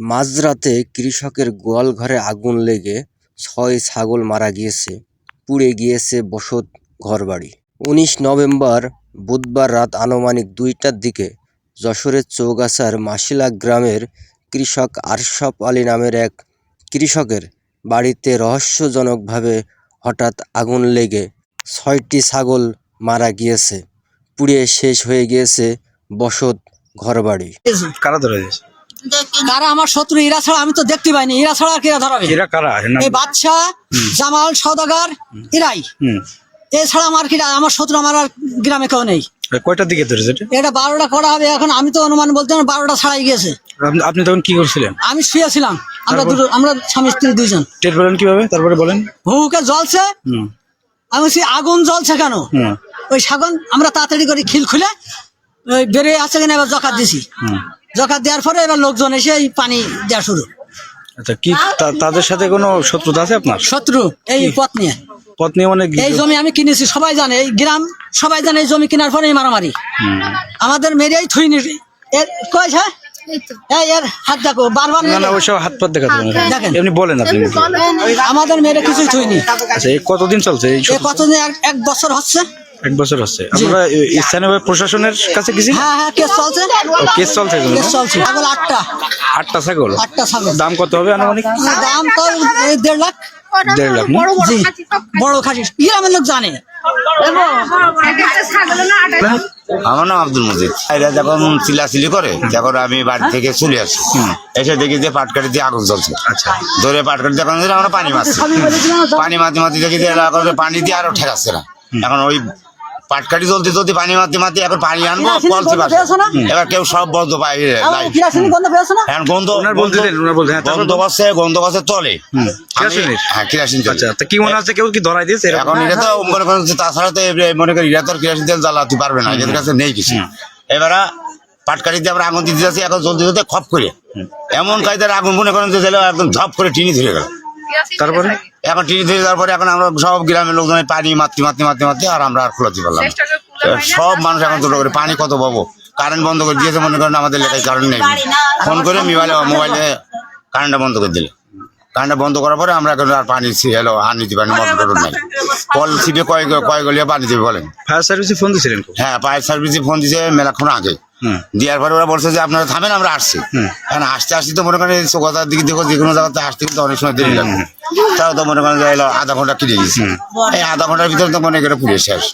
মাঝরাতে কৃষকের গোয়ালঘরে আগুন লেগে ছয় ছাগল মারা গিয়েছে। পুড়ে গিয়েছে বসত ঘরবাড়ি। উনিশ নভেম্বর বুধবার রাত আনুমানিক দুইটার দিকে যশোরের চৌগাছার মাসিলা গ্রামের কৃষক আরশাফ আলী নামের এক কৃষকের বাড়িতে রহস্যজনকভাবে হঠাৎ আগুন লেগে ছয়টি ছাগল মারা গিয়েছে। পুড়ে শেষ হয়ে গিয়েছে বসত ঘরবাড়ি। কারা ধরে দিয়েছে কারা আমার শত্রু এরা ছাড়া আমি তো দেখতে পাইনি। এরা ছাড়া আর কেরা ধরাবে এরা কারা? এই বাচ্চা জামাল সওদাগার এরাই। এছাড়া আমার কি আমার শত্রু আমার আর গ্রামে কেউ নেই। কয়টার দিকে ধরেছে এটা? বারোটা করা হবে এখন আমি তো অনুমান বলতে বারোটা ছাড়াই গেছে আপনি- তখন কি করছিলেন? আমি শুয়েছিলাম। আমরা দুটো আমরা স্বামী স্ত্রী দুইজন। টের পেলেন কীভাবে? তারপরে বলেন। হুকে জ্বলছে। আমি বলছি আগুন জ্বলছে কেন? ওই সাগন আমরা তাড়াতাড়ি করে খিল খুলে ওই বেরিয়ে আছে কিনা এবার জকাত দিছি। জকাত দেওয়ার পরে এবার লোকজন এসে এই পানি দেওয়া শুরু। আচ্ছা কি তাদের সাথে কোনো শত্রুতা আছে আপনার? শত্রু এই পথ নিয়ে। পথ নিয়ে মানে এই জমি আমি কিনেছি সবাই জানে এই গ্রাম সবাই জানে এই জমি কেনার পরে মারামারি। আমাদের মেরেই থুইনি এর কয় হ্যাঁ? এই এর হাত দেখো বারবার না না ওইসব হাত পাত দেখেন। এমনি বলেন আপনি আমাদের মেরে কিছুই থুইনি। আচ্ছা কতদিন চলছে এই কতদিন এক বছর হচ্ছে। এক বছর হচ্ছে এ- স্থানীয় প্রশাসনের কাছে গেছি হ্যাঁ হ্যাঁ কেস চলছে। কেস চলছে কেস চলছে। ছাগল আটটা। আটটা ছাগল? আটটা ছাগল। দাম কত হবে আনুমানিক? দাম তো দেড় লাখ। দেড় লাখ না জি। বড় খাসি। গ্রামের লোক জানে। আমার নাম আব্দুল মজিদ। এরা যখন চিল্লাচিল্লি করে। যখন আমি বাড়ি থেকে চলে আসি। এসে দেখি যে পাটকাঠি দিয়ে আগুন জ্বলছে। আচ্ছা। ধরে পাটকাঠি যখন আমরা পানি মারছি। পানি মারতে মারতে দেখি যে পানি দিয়ে আরও ঠেকাচ্ছে না এখন ওই পাটকাঠি জ্বলতে জ্বলতে পানি মারতে মারতে এখন পানি আনব? এবার কেউ সব বন্ধ গন্ধ এখন গন্ধ বলতে দেন, ওনার বলতে- হ্যাঁ, গন্ধ পাচ্ছে গন্ধ তলে হ্যাঁ কিরাসিন আচ্ছা কি মনে হচ্ছে কেউ কি ধরাই দিয়েছে এখন এটা তো মনে করেন তাছাড়া তো মনে করি তো তেল জ্বালাতে পারবে না এদের কাছে নেই কিছু। এবারে আমরা আগুন দিতে যাচ্ছি এখন জলদি জলদি খপ করে। এমন কায়দার আগুন মনে করেন যে একদম ঝপ করে টিনি ধরে গেল। তারপরে? এখন টিনি ধরে যাওয়ার পরে এখন আমরা সব গ্রামের লোকজন পানি মারতে মারতে মারতে মারতে আর আমরা আর খোলাতে পারলাম না। সব মানুষ এখন দুটো করে পানি কত পাবো? কারেন্ট বন্ধ করে দিয়েছে মনে করেন আমাদের লেখায় কারেন্ট নেই। ফোন করে মোবাইলে মোবাইলে কারেন্টটা বন্ধ করে দিলে। কারেন্টটা বন্ধ করার পরে আমরা এখন আর পানি এলো আর নিতে পারি মোটর টোটর নাই। কল ছিপে কয় কয় গলিয়ে পানি দেবে বলেন। ফায়ার সার্ভিসে ফোন দিয়েছিলেন হ্যাঁ ফায়ার সার্ভিসে ফোন দিয়েছে মেলাক্ষণ আগে। হুম। দেওয়ার পরে ওরা বলছে যে আপনারা থামেন আমরা আসছি। এখন আসতে আসতে তো মনে করেন এই চৌকাতার দিকে দেখো যে কোনো জায়গাতে আসতে কিন্তু অনেক সময় দেরি লাগবে তাও তো মনে করেন আধা ঘণ্টা কিনে গেছি এই আধা ঘণ্টার ভিতরে তো মনে করে পুড়ে শেষ।